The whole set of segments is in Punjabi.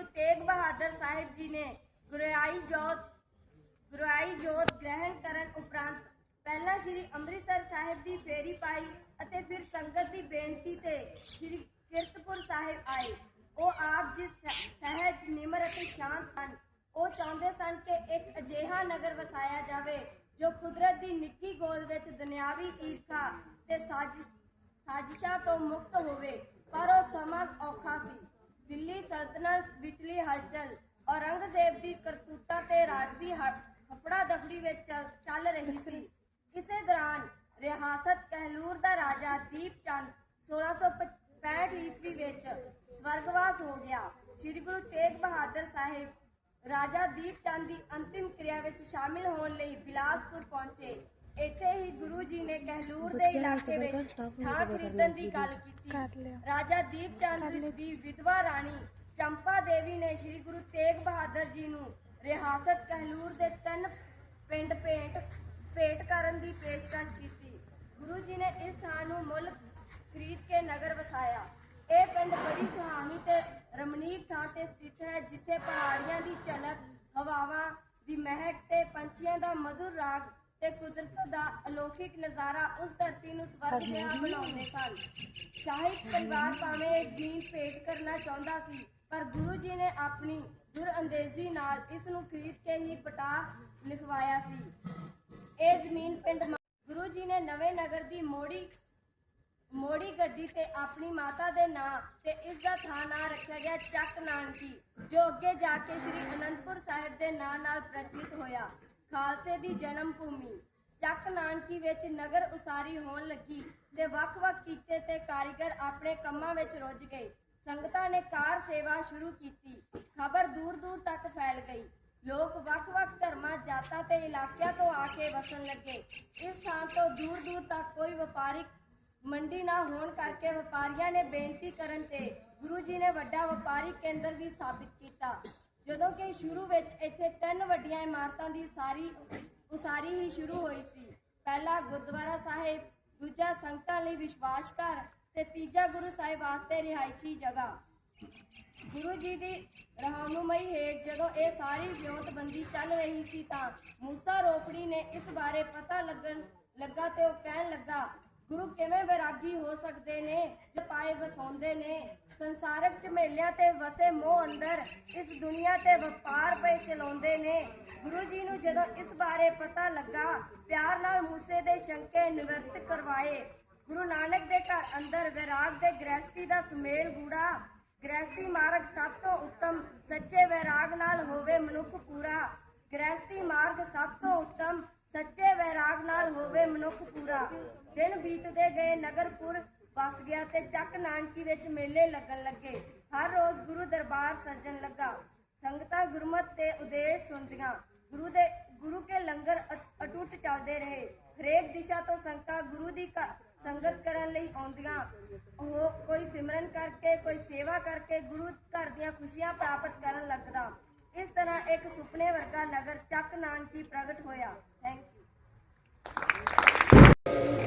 ਗੁਰੂ ਤੇਗ ਬਹਾਦਰ ਸਾਹਿਬ ਜੀ ਨੇ ਗੁਰਿਆਈ ਜੋਤ ਗੁਰਿਆਈ ਜੋਤ ਗ੍ਰਹਿਣ ਕਰਨ ਉਪਰੰਤ ਪਹਿਲਾਂ ਸ੍ਰੀ ਅੰਮ੍ਰਿਤਸਰ ਸਾਹਿਬ ਦੀ ਫੇਰੀ ਪਾਈ ਅਤੇ ਫਿਰ ਸੰਗਤ ਦੀ ਬੇਨਤੀ ਤੇ ਸ੍ਰੀ ਕੀਰਤਪੁਰ ਸਾਹਿਬ ਆਏ। ਉਹ ਆਪ ਜੀ ਸ- ਸਹਿਜ, ਨਿਮਰ ਅਤੇ ਸ਼ਾਂਤ ਸਨ, ਉਹ ਚਾਹੁੰਦੇ ਸਨ ਕਿ ਇੱਕ ਅਜਿਹਾ ਨਗਰ ਵਸਾਇਆ ਜਾਵੇ ਜੋ ਕੁਦਰਤ ਦੀ ਨਿੱਕੀ ਗੋਦ ਵਿੱਚ ਦੁਨਿਆਵੀ ਈਰਖਾ ਤੇ ਸਾਜ਼ਿਸ਼ ਸਾਜ਼ਿਸ਼ਾਂ ਤੋਂ ਮੁਕਤ ਹੋਵੇ, ਪਰ ਉਹ ਸਮਾਂ ਔਖਾ ਸੀ। ਦਿੱਲੀ ਸਲਤਨਤ ਵਿਚਲੀ ਹਲਚਲ, ਔਰੰਗਜ਼ੇਬ ਦੀ ਕਰਤੂਤਾਂ ਤੇ ਰਾਜਸੀ ਹਫੜਾ ਦਫੜੀ ਵਿੱਚ ਚੱਲ- ਰਹੀ ਸੀ। ਇਸੇ ਦੌਰਾਨ ਰਿਆਸਤ ਕਹਿਲੂਰ ਦਾ ਰਾਜਾ ਦੀਪ ਚੰਦ 1665 ਈਸਵੀ ਵਿੱਚ ਸਵਰਗਵਾਸ ਹੋ ਗਿਆ। ਸ੍ਰੀ ਗੁਰੂ ਤੇਗ ਬਹਾਦਰ ਸਾਹਿਬ ਰਾਜਾ ਦੀਪ ਚੰਦ ਦੀ ਅੰਤਿਮ ਕਿਰਿਆ ਵਿੱਚ ਸ਼ਾਮਿਲ ਹੋਣ ਲਈ ਬਿਲਾਸਪੁਰ ਪਹੁੰਚੇ। ਇੱਥੇ ਹੀ ਗੁਰੂ ਜੀ ਨੇ ਕਹਿਲੂਰ ਦੇ ਇਲਾਕੇ ਵਿੱਚ ਥਾਂ ਖਰੀਦਣ ਦੀ ਗੱਲ ਕੀਤੀ। ਰਾਜਾ ਦੀਪ ਚੰਦ ਦੀ ਵਿਧਵਾ ਰਾਣੀ ਚੰਪਾ ਦੇਵੀ ਨੇ ਸ੍ਰੀ ਗੁਰੂ ਤੇਗ ਬਹਾਦਰ ਜੀ ਨੂੰ ਰਿਆਸਤ ਕਹਿਲੂਰ ਦੇ ਤਿੰਨ ਪਿੰਡ ਭੇਟ ਭੇਟ ਕਰਨ ਦੀ ਪੇਸ਼ਕਸ਼ ਕੀਤੀ। ਗੁਰੂ ਜੀ ਨੇ ਇਸ ਥਾਂ ਨੂੰ ਮੁੱਲ ਖਰੀਦ ਕੇ ਨਗਰ ਵਸਾਇਆ। ਇਹ ਪਿੰਡ ਬੜੀ ਸੁਹਾਵੀ ਤੇ ਰਮਣੀਕ ਥਾਂ ਤੇ ਸਥਿਤ ਹੈ ਜਿੱਥੇ ਪਹਾੜੀਆਂ ਦੀ ਝਲਕ ਹਵਾਵਾਂ ਦੀ ਮਹਿਕ ਤੇ ਪੰਛੀਆਂ ਦਾ ਮధుਰ ਰਾਗ ਤੇ ਕੁਦਰਤ ਦਾ ਅਲੌਕਿਕ ਨਜ਼ਾਰਾ ਉਸ ਧਰਤੀ ਨੂੰ ਸਵਰਗ ਜਿਹਾ ਬਣਾਉਂਦੇ ਸਨ। ਸ਼ਾਹਿਦ ਪਰਿਵਾਰ ਭਾਵੇਂ ਇਹ ਜ਼ਮੀਨ ਭੇਟ ਕਰਨਾ ਚਾਹੁੰਦਾ ਸੀ ਪਰ ਗੁਰੂ ਜੀ ਨੇ ਆਪਣੀ ਦੁਰਅੰਦੇਜ਼ੀ ਨਾਲ ਇਸ ਨੂੰ ਖਰੀਦ ਕੇ ਹੀ ਪਟਾ ਲਿਖਵਾਇਆ ਸੀ। ਇਹ ਜ਼ਮੀਨ ਪਿੰਡ ਗੁਰੂ ਜੀ ਨੇ ਨਵੇਂ ਨਗਰ ਦੀ ਮੋੜੀ ਮੋੜੀ ਗੱਡੀ ਤੇ ਆਪਣੀ ਮਾਤਾ ਦੇ ਨਾਂ ਤੇ ਇਸ ਦਾ ਥਾਂ ਨਾਂ ਰੱਖਿਆ ਗਿਆ ਚੱਕ ਨਾਨਕੀ ਜੋ ਅੱਗੇ ਜਾ ਕੇ ਸ੍ਰੀ ਅਨੰਦਪੁਰ ਸਾਹਿਬ ਦੇ ਨਾਂ ਨਾਲ ਪ੍ਰਚਲਿਤ ਹੋਇਆ। ਖਾਲਸੇ ਦੀ ਜਨਮ ਭੂਮੀ। ਚੱਕ ਨਾਨਕੀ ਵਿੱਚ ਨਗਰ ਉਸਾਰੀ ਹੋਣ ਲੱਗੀ ਤੇ ਵੱਖ-ਵੱਖ ਕੀਤੇ ਤੇ ਕਾਰੀਗਰ ਆਪਣੇ ਕੰਮਾਂ ਵਿੱਚ ਰੁੱਝ ਗਏ। ਸੰਗਤਾਂ ਨੇ ਕਾਰ ਸੇਵਾ ਸ਼ੁਰੂ ਕੀਤੀ। ਖਬਰ ਦੂਰ-ਦੂਰ ਤੱਕ ਫੈਲ ਗਈ। ਲੋਕ ਵੱਖ-ਵੱਖ ਧਰਮਾਂ, ਜਾਤਾਂ ਤੇ ਇਲਾਕਿਆਂ ਤੋਂ ਆ ਕੇ ਵਸਣ ਲੱਗੇ। ਇਸ ਥਾਂ ਤੋਂ ਦੂਰ-ਦੂਰ ਤੱਕ ਕੋਈ ਵਪਾਰਿਕ ਮੰਡੀ ਨਾ ਹੋਣ ਕਰਕੇ ਵਪਾਰੀਆਂ ਨੇ ਬੇਨਤੀ ਕਰਨ ਤੇ ਗੁਰੂ ਜੀ ਨੇ ਵੱਡਾ ਵਪਾਰੀ ਕੇਂਦਰ ਵੀ ਸਥਾਪਿਤ ਕੀਤਾ। ਜਦੋਂ ਕਿ ਸ਼ੁਰੂ ਵਿੱਚ ਇੱਥੇ ਤਿੰਨ ਵੱਡੀਆਂ ਇਮਾਰਤਾਂ ਦੀ ਸਾਰੀ, ਉਸਾਰੀ ਹੀ ਸ਼ੁਰੂ ਹੋਈ ਸੀ। ਪਹਿਲਾ ਗੁਰਦੁਆਰਾ ਸਾਹਿਬ, ਦੂਜਾ ਸੰਗਤਾਂ ਲਈ ਵਿਸ਼ਵਾਸ ਘਰ ਤੇ ਤੀਜਾ ਗੁਰੂ ਸਾਹਿਬ ਵਾਸਤੇ ਰਿਹਾਇਸ਼ੀ ਜਗ੍ਹਾ। ਗੁਰੂ ਜੀ ਦੀ ਰਹਿਨੁਮਾਈ ਹੇਠ ਜਦੋਂ ਇਹ ਸਾਰੀ ਵਿਉਂਤਬੰਦੀ ਚੱਲ ਰਹੀ ਸੀ ਤਾਂ ਮੂਸਾ ਰੋਪੜੀ ਨੇ ਇਸ ਬਾਰੇ ਪਤਾ ਲੱਗਣ ਲੱਗਾ ਤੇ ਉਹ ਕਹਿਣ ਲੱਗਾ ਗੁਰੂ ਕਿਵੇਂ ਵਿਰਾਗੀ ਹੋ ਸਕਦੇ ਨੇ? ਜੋ ਪਾਏ ਵਸਾਉਂਦੇ ਨੇ। ਸੰਸਾਰਕ ਝਮੇਲਿਆਂ ਤੇ ਵਸੇ ਮੋਹ ਅੰਦਰ, ਇਸ ਦੁਨੀਆ ਤੇ ਵਪਾਰ ਪਏ ਚਲਾਉਂਦੇ ਨੇ। ਗੁਰੂ ਜੀ ਨੂੰ ਜਦੋਂ ਇਸ ਬਾਰੇ ਪਤਾ ਲੱਗਾ, ਪਿਆਰ ਨਾਲ ਮੂਸੇ ਦੇ ਸ਼ੰਕੇ ਨਿਵਰਤ ਕਰਵਾਏ। ਗੁਰੂ ਨਾਨਕ ਦੇ ਘਰ ਅੰਦਰ ਵਿਰਾਗ ਦੇ ਗ੍ਰਸਤੀ ਦਾ ਸੁਮੇਲ ਗੂੜਾ। ਗ੍ਰਸਤੀ ਮਾਰਗ ਸਭ ਤੋਂ ਉੱਤਮ, ਸੱਚੇ ਵੈਰਾਗ ਨਾਲ ਹੋਵੇ ਮਨੁੱਖ ਪੂਰਾ। ਗ੍ਰਸਤੀ ਮਾਰਗ ਸਭ ਤੋਂ ਉੱਤਮ, ਸੱਚੇ ਵੈਰਾਗ ਨਾਲ ਹੋਵੇ ਮਨੁੱਖ ਪੂਰਾ। ਦਿਨ ਬੀਤਦੇ ਗਏ, ਨਗਰਪੁਰ ਵਸ ਗਿਆ ਤੇ ਚੱਕ ਨਾਨਕੀ ਵਿੱਚ ਮੇਲੇ ਲੱਗਣ ਲੱਗੇ। ਹਰ ਰੋਜ਼ ਗੁਰੂ ਦਰਬਾਰ ਸਜਣ ਲੱਗਾ। ਸੰਗਤਾਂ ਗੁਰਮਤ ਤੇ ਉਦੇਸ਼ ਸੁਣਦੀਆਂ। ਗੁਰੂ ਦੇ, ਗੁਰੂ ਕੇ ਲੰਗਰ ਅਟੁੱਟ ਚੱਲਦੇ ਰਹੇ। ਹਰੇਕ ਦਿਸ਼ਾ ਤੋਂ ਸੰਗਤਾਂ ਗੁਰੂ ਦੀ ਕ- ਸੰਗਤ ਕਰਨ ਲਈ ਆਉਂਦੀਆਂ। ਉਹ ਕੋਈ ਸਿਮਰਨ ਕਰਕੇ, ਕੋਈ ਸੇਵਾ ਕਰਕੇ ਗੁਰੂ ਘਰ ਦੀਆਂ ਖੁਸ਼ੀਆਂ ਪ੍ਰਾਪਤ ਕਰਨ ਲੱਗਦਾ। ਇਸ ਤਰ੍ਹਾਂ ਇੱਕ ਸੁਪਨੇ ਵਰਗਾ ਨਗਰ ਚੱਕ ਨਾਨਕੀ ਪ੍ਰਗਟ ਹੋਇਆ। ਥੈਂਕ ਯੂ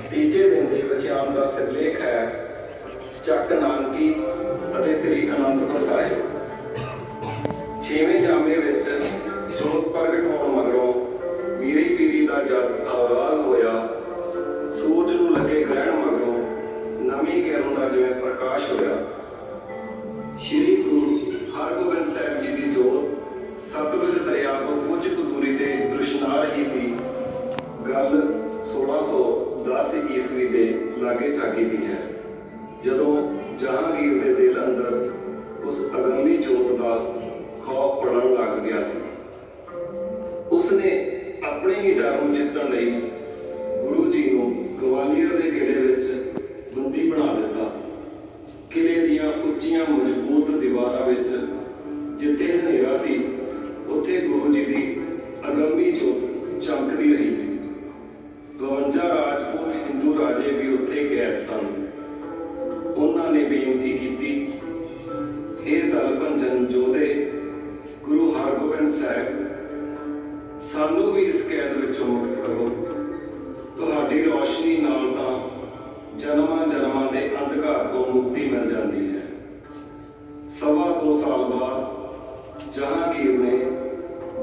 ਤੀਜੇ ਦਿਨ ਦੇ ਵਿਖਿਆਨ ਦਾ ਸਿਰਲੇਖ ਹੈ। ਚੱਕ ਨਾਨਕੀ ਅਤੇ ਸ੍ਰੀ ਅਨੰਦਪੁਰ ਸਾਹਿਬ। ਛੇਵੇਂ ਜਾਮੇ ਵਿੱਚ ਜੋਤ ਪ੍ਰਗਟ ਹੋਣ ਮਗਰੋਂ? ਮੀਰੀ ਪੀਰੀ ਦਾ ਜਦ ਜਦੋਂ ਜਹਾਂਗੀਰ ਦੇ ਦਿਲ ਅੰਦਰ ਉਸ ਅਗੰਮੀ ਜੋਤ ਦਾ ਖੌਫ ਪੜਨ ਲੱਗ ਗਿਆ ਸੀ, ਉਸਨੇ ਆਪਣੇ ਹੀ ਡਰ ਨੂੰ ਜਿੱਤਣ ਲਈ ਗੁਰੂ ਜੀ ਨੂੰ ਗਵਾਲੀਅਰ ਦੇ ਕਿਲੇ ਵਿੱਚ ਬੰਦੀ ਬਣਾ ਦਿੱਤਾ। ਕਿਲੇ ਦੀਆਂ ਉੱਚੀਆਂ ਮਜ਼ਬੂਤ ਦੀਵਾਰਾਂ ਵਿੱਚ ਸਾਨੂੰ ਵੀ ਇਸ ਕੈਦ ਵਿੱਚੋਂ ਮੁਕਤ ਕਰੋ। ਤੁਹਾਡੀ ਰੋਸ਼ਨੀ ਨਾਲ ਤਾਂ ਜਨਮਾਂ ਜਨਮਾਂ ਦੇ ਅੰਧਕਾਰ ਤੋਂ ਮੁਕਤੀ ਮਿਲ ਜਾਂਦੀ ਹੈ। ਸਵਾ ਦੋ ਸਾਲ ਬਾਅਦ ਜਹਾਂਗੀਰ ਨੇ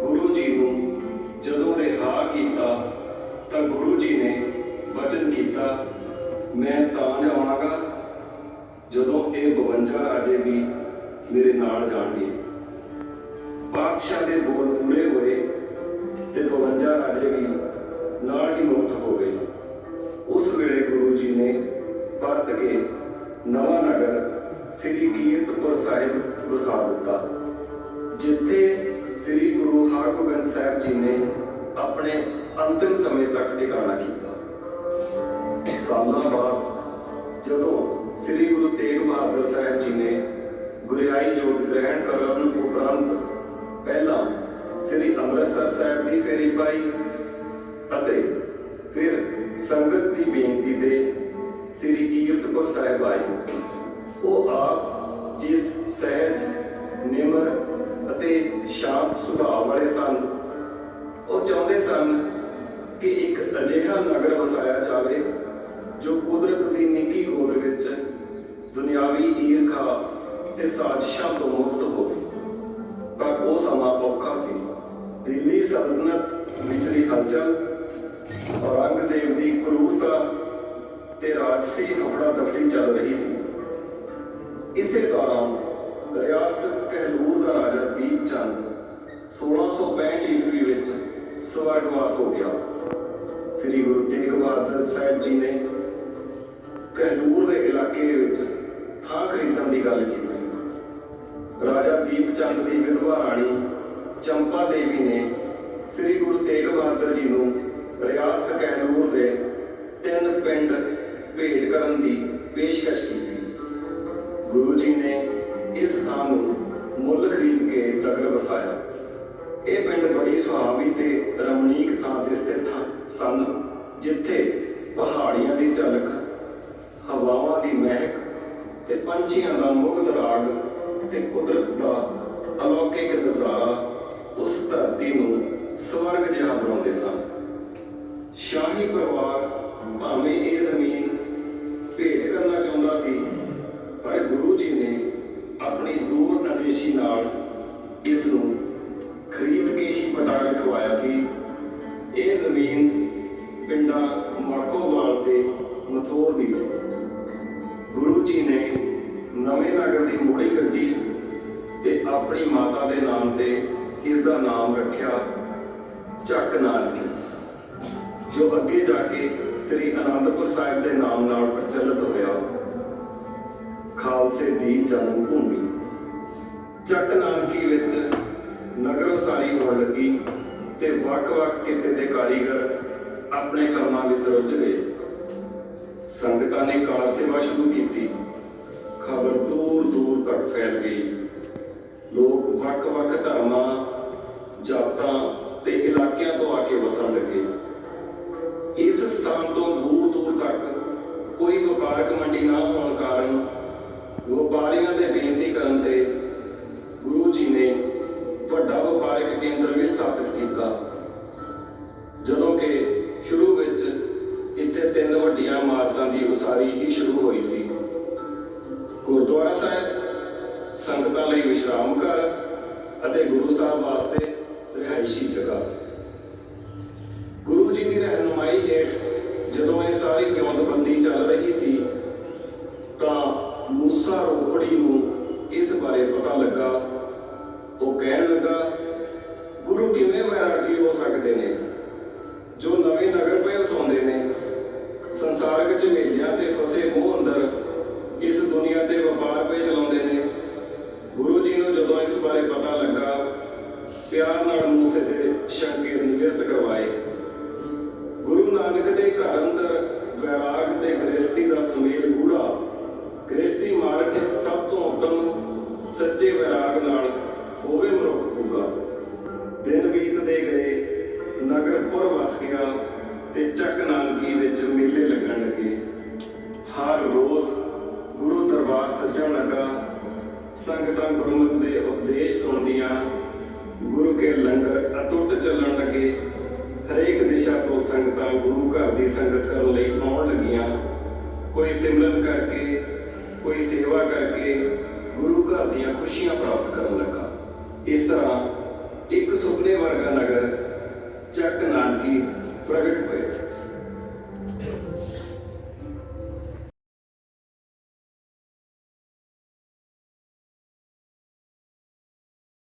ਗੁਰੂ ਜੀ ਨੂੰ ਜਦੋਂ ਰਿਹਾ ਕੀਤਾ ਤਾਂ ਗੁਰੂ ਜੀ ਨੇ ਵਚਨ ਕੀਤਾ, ਮੈਂ ਤਾਂ ਜਾਵਾਂਗਾ ਜਦੋਂ ਇਹ 52 ਰਾਜੇ ਵੀ ਮੇਰੇ ਨਾਲ ਜਾਣਗੇ। ਬਾਦਸ਼ਾਹ ਦੇ ਬੋਲ ਪੂਰੇ ਹੋਏ ਤੇ 52 ਰਾਜੇ ਵੀ ਨਾਲ ਹੀ ਮੁਕਤ ਹੋ ਗਏ ਉਸ ਵੇਲੇ ਗੁਰੂ ਜੀ ਨੇ ਪਰਤ ਕੇ ਨਵਾਂ ਨਗਰ ਸ੍ਰੀ ਕੀਰਤਪੁਰ ਸਾਹਿਬ ਵਸਾ ਦਿੱਤਾ, ਜਿੱਥੇ ਸ੍ਰੀ ਗੁਰੂ ਹਰਗੋਬਿੰਦ ਸਾਹਿਬ ਜੀ ਨੇ ਆਪਣੇ ਅੰਤਿਮ ਸਮੇਂ ਤੱਕ ਟਿਕਾਣਾ ਕੀਤਾ। ਸਾਲਾਂ ਬਾਅਦ ਜਦੋਂ ਸ੍ਰੀ ਗੁਰੂ ਤੇਗ ਬਹਾਦਰ ਸਾਹਿਬ ਜੀ ਨੇ ਗੁਰਿਆਈ ਜੋਤ ਗ੍ਰਹਿਣ ਕਰਨ ਉਪਰੰਤ ਦੀ ਅਤੇ ਫਿਰ ਸੰਗਤ ਦੀ ਬੇਨਤੀ ਤੇ ਸ੍ਰੀ ਕੀਰਤਪੁਰ ਸਾਹਿਬ ਆਏ। ਉਹ ਆਪ ਜਿਸ ਸਹਿਜ, ਨਿਮਰ ਅਤੇ ਸ਼ਾਂਤ ਸੁਭਾਅ ਵਾਲੇ ਸਨ, ਉਹ ਚਾਹੁੰਦੇ ਸਨ ਕਿ ਇੱਕ ਅਜਿਹਾ ਨਗਰ ਵਸਾਇਆ ਜਾਵੇ ਜੋ ਕੁਦਰਤ ਦੀ ਨਿੱਕੀ ਗੋਦ ਵਿੱਚ ਦੁਨਿਆਵੀ ਈਰਖਾ ਤੇ ਸਾਜ਼ਿਸ਼ਾਂ ਤੋਂ ਮੁਕਤ ਹੋਵੇ। ਪਰ ਉਹ ਸਮਾਂ ਔਖਾ ਸੀ। ਦਿੱਲੀ ਸਲਤਨਤ ਵਿਚਲੀ ਹਲਚਲ ਔਰੰਗਜ਼ੇਬ ਦੀ ਕਰੂਰਤਾ ਤੇ ਰਾਜਸੀ ਹਫੜਾ ਦਫੜੀ ਚੱਲ ਰਹੀ ਸੀ। ਇਸੇ ਦੌਰਾਨ ਰਿਆਸਤ ਕਹਿਲੂਰ ਦਾ ਰਾਜਾ ਦੀਪ ਚੰਦ 1665 ਈਸਵੀ ਵਿੱਚ ਸਵਰਗਵਾਸ ਹੋ ਗਿਆ। ਸ੍ਰੀ ਗੁਰੂ ਤੇਗ ਬਹਾਦਰ ਸਾਹਿਬ ਜੀ ਨੇ ਕਹਿਲੂਰ ਦੇ ਇਲਾਕੇ ਵਿੱਚ ਥਾਂ ਖਰੀਦਣ ਦੀ ਗੱਲ ਕੀਤੀ। ਰਾਜਾ ਦੀਪ ਚੰਦ ਦੀ ਵਿਧਵਾ ਰਾਣੀ ਚੰਪਾ ਦੇਵੀ ਨੇ ਸ੍ਰੀ ਗੁਰੂ ਤੇਗ ਬਹਾਦਰ ਜੀ ਨੂੰ ਰਿਆਸਤ ਕੈਨੂਰ ਦੇ ਤਿੰਨ ਪਿੰਡ ਭੇਟ ਕਰਨ ਦੀ ਪੇਸ਼ਕਸ਼ ਕੀਤੀ। ਗੁਰੂ ਜੀ ਨੇ ਇਸ ਥਾਂ ਨੂੰ ਮੁੱਲ ਖਰੀਦ ਕੇ ਨਗਰ ਵਸਾਇਆ। ਇਹ ਪਿੰਡ ਬੜੀ ਸੁਹਾਵੀ ਤੇ ਰਮਣੀਕ ਥਾਂ ਤੇ ਸਥਿਤ ਸਨ, ਜਿੱਥੇ ਪਹਾੜੀਆਂ ਦੀ ਝਲਕ, ਹਵਾਵਾਂ ਦੀ ਮਹਿਕ ਤੇ ਪੰਛੀਆਂ ਦਾ ਮੁਗਧ ਰਾਗ ਤੇ ਕੁਦਰਤ ਦਾ ਅਲੌਕਿਕ ਨਜ਼ਾਰਾ ਉਸ ਧਰਤੀ ਨੂੰ ਸਵਰਗ ਜਿਹਾ ਬਣਾਉਂਦੇ ਸਨ। ਸ਼ਾਹੀ ਪਰਿਵਾਰ ਭਾਵੇਂ ਇਹ ਜ਼ਮੀਨ ਭੇਟ ਕਰਨਾ ਚਾਹੁੰਦਾ ਸੀ, ਪਰ ਗੁਰੂ ਜੀ ਨੇ ਆਪਣੀ ਦੂਰ ਨਦੇਸ਼ੀ ਨਾਲ ਇਸ ਨੂੰ ਖਰੀਦ ਕੇ ਹੀ ਪਟਾ ਲਿਖਵਾਇਆ ਸੀ। ਇਹ ਜ਼ਮੀਨ ਪਿੰਡਾਂ ਮਾਖੋਵਾਲ ਤੇ ਮਥੋਰ ਦੀ ਸੀ। ਗੁਰੂ ਜੀ ਨੇ ਨਵੇਂ ਨਗਰ ਦੀ ਮੋੜੀ ਕੱਢੀ ਤੇ ਆਪਣੀ ਮਾਤਾ ਦੇ ਨਾਮ ਤੇ ਇਸ ਦਾ ਨਾਮ ਰੱਖਿਆ। ਚੱਕ ਨਾਨਕੀ ਜੋ ਅੱਗੇ ਜਾ ਕੇ ਸ੍ਰੀ ਅਨੰਦਪੁਰ ਸਾਹਿਬ ਦੇ ਨਾਮ ਨਾਲ ਪ੍ਰਚਲਿਤ ਹੋਇਆ, ਖਾਲਸੇ ਦੀ ਜਨਮ ਭੂਮੀ ਚੱਕ ਨਾਨਕੀ ਵਿੱਚ ਨਗਰ ਉਸਾਰੀ ਹੋਣ ਲੱਗੀ ਤੇ ਵੱਖ-ਵੱਖ ਕਿਤੇ ਦੇ ਕਾਰੀਗਰ ਆਪਣੇ ਕੰਮਾਂ ਵਿੱਚ ਰੁੱਝ ਗਏ। ਸੰਗਤਾਂ ਨੇ ਕਾਰ ਸੇਵਾ ਸ਼ੁਰੂ ਕੀਤੀ। ਖਬਰ ਦੂਰ ਦੂਰ ਤੱਕ ਫੈਲ ਗਈ। ਲੋਕ ਵੱਖ-ਵੱਖ ਧਰਮਾਂ, ਜਾਤਾਂ ਤੇ ਇਲਾਕਿਆਂ ਤੋਂ ਆ ਕੇ ਵਸਣ ਲੱਗੇ। ਇਸ ਸਥਾਨ ਤੋਂ ਦੂਰ ਦੂਰ ਤੱਕ ਕੋਈ ਵਪਾਰਕ ਮੰਡੀ ਨਾ ਹੋਣ ਕਾਰਨ ਵਪਾਰੀਆਂ ਦੇ ਬੇਨਤੀ ਕਰਨ ਤੇ ਗੁਰੂ ਜੀ ਨੇ ਵੱਡਾ ਵਪਾਰਕ ਕੇਂਦਰ ਵੀ ਸਥਾਪਿਤ ਕੀਤਾ। ਜਦੋਂ ਕਿ ਸ਼ੁਰੂ ਵਿੱਚ ਇੱਥੇ ਤਿੰਨ ਵੱਡੀਆਂ ਇਮਾਰਤਾਂ ਦੀ ਉਸਾਰੀ ਹੀ ਸ਼ੁਰੂ ਹੋਈ ਸੀ। ਗੁਰਦੁਆਰਾ ਸਾਹਿਬ, ਸੰਗਤਾਂ ਲਈ ਵਿਸ਼ਰਾਮ ਘਰ ਅਤੇ ਗੁਰੂ ਸਾਹਿਬ ਵਾਸਤੇ ਰਿਹਾਇਸ਼ੀ ਜਗ੍ਹਾ। ਗੁਰੂ ਜੀ ਦੀ ਰਹਿਨੁਮਾਈ ਹੇਠ ਜਦੋਂ ਇਹ ਸਾਰੀ ਵਿਉਂਤਬੰਦੀ ਚੱਲ ਰਹੀ ਸੀ, ਤਾਂ ਮੂਸਾ ਰੋਪੜੀ ਨੂੰ ਇਸ ਬਾਰੇ ਪਤਾ ਲੱਗਾ। ਉਹ ਕਹਿਣ ਲੱਗਾ, ਗੁਰੂ ਕਿਵੇਂ ਵੈਰਾਗੀ ਹੋ ਸਕਦੇ ਨੇ? ਜੋ ਨਵੇਂ ਨਗਰ ਪਏ ਵਸਾਉਂਦੇ ਨੇ, ਸੰਸਾਰਕ ਝਮੇਲਿਆਂ ਤੇ ਫਸੇ ਮੂੰਹ ਅੰਦਰ ਇਸ ਦੁਨੀਆ ਤੇ ਵਪਾਰ ਪੇ ਚਲਾਉਂਦੇ ਨੇ। ਗੁਰੂ ਜੀ ਨੂੰ ਜਦੋਂ ਇਸ ਬਾਰੇ ਪਤਾ ਲੱਗਾ ਪਿਆਰ ਨਾਲ ਮੂਸੇ ਦੇ ਸ਼ੰਕੇ ਨਿਵਰਤ ਕਰਵਾਏ। ਗੁਰੂ ਨਾਨਕ ਦੇ ਘਰ ਅੰਦਰ ਵੈਰਾਗ ਤੇ ਗ੍ਰਸਤੀ ਦਾ ਸੁਮੇਲ ਗੂੜਾ ਗ੍ਰਸਤੀ ਮਾਰਗ ਸਭ ਤੋਂ ਉੱਤਮ ਸੱਚੇ ਵੈਰਾਗ ਨਾਲ ਹੋਵੇ ਮਨੁੱਖ ਪੂਰਾ। ਦਿਨ ਬੀਤਦੇ ਗਏ, ਨਗਰ ਪੁਰ ਵਸ ਗਿਆ ਤੇ ਚੱਕ ਨਾਨਕੀ ਵਿੱਚ ਮੇਲੇ ਲੱਗਣ ਲੱਗੇ। ਹਰ ਰੋਜ਼ ਗੁਰੂ ਦਰਬਾਰ ਸੱਜਣ ਲੱਗਾ। ਸੰਗਤਾਂ ਗੁਰਮਤਿ ਦੇ ਉਪਦੇਸ਼ ਸੁਣਦੀਆਂ। ਗੁਰੂ ਕੇ ਲੰਗਰ ਅਟੁੱਟ ਚੱਲਣ ਲੱਗੇ। ਹਰੇਕ ਦਿਸ਼ਾ ਤੋਂ ਸੰਗਤਾਂ ਗੁਰੂ ਘਰ ਦੀ ਸੰਗਤ ਕਰਨ ਲਈ ਆਉਣ ਲੱਗੀਆਂ। ਕੋਈ ਸਿਮਰਨ ਕਰਕੇ, ਕੋਈ ਸੇਵਾ ਕਰਕੇ ਗੁਰੂ ਘਰ ਦੀਆਂ ਖੁਸ਼ੀਆਂ ਪ੍ਰਾਪਤ ਕਰਨ ਲੱਗਾ। ਇਸ ਤਰ੍ਹਾਂ ਇੱਕ ਸੁਪਨੇ ਵਰਗਾ ਨਗਰ ਚੱਕ ਨਾਨਕੀ ਪ੍ਰਗਟ ਹੋਇਆ।